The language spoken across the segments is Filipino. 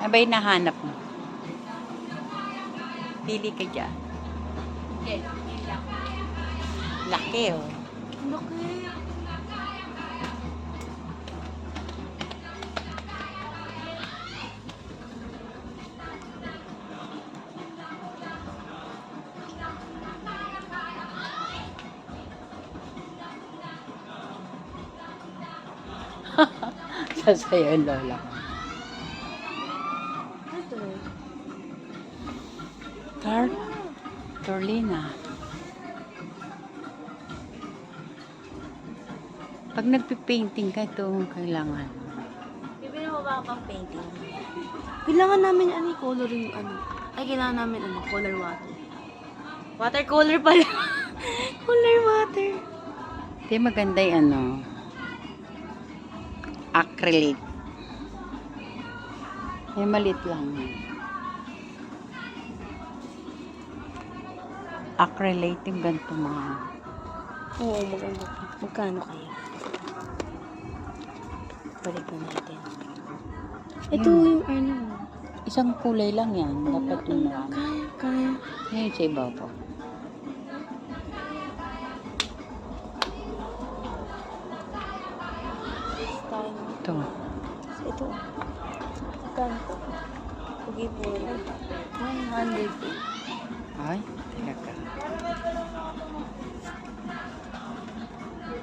Ano ba nahanap mo? Pili ka dyan. Okay. Laki oh. Laki. Sasayo yung lola ko. Ito. Car? Torlina. Pag nagpipainting ka, ito ang kailangan. Bibili mo ba pang painting? Kailangan namin ano, coloring ano. Ay, kailangan namin ano, color water. Watercolor pala. color water. Hindi maganda yung ano, acrylic. May malit lang. Acrylic yung ganito mga. Oo, maganda. Magkano kaya? Balik na natin. Ito Yun. yung ano. Isang kulay lang yan. Dapat yung marami. Kaya, kaya. Ngayon sa ibaw po. Tayo. Ito. Ito. Magkano to? Pugi po. 100. Ay,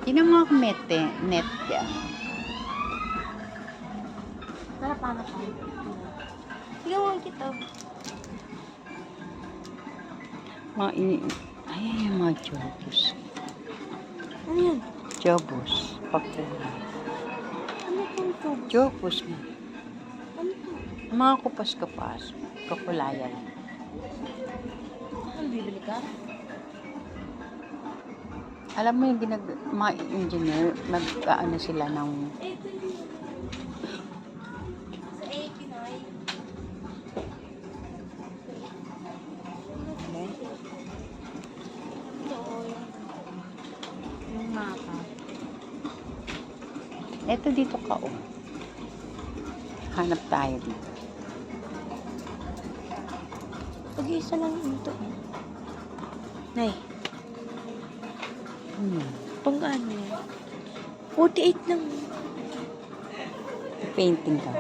Tinan mo ako net, eh, net yan. Para paano? Tingnan mo kita. Mga ini... Ay, ay, mga jobos. Ano yan? Jobos. Pakulay. Ano itong tube? Jobos nga. Ano to? Mga kupas-kupas. Kakulayan. Ano bibili ka? Alam mo yung ginag... Mga engineer, nag-ano sila ng... Ito yun. Sa 89. Ito. Yung mapa. Eto dito ka, oh. Hanap tayo dito. Pag-isa lang yun ito. Nay, Hmm. pang ano yan? 48 lang. Painting ka.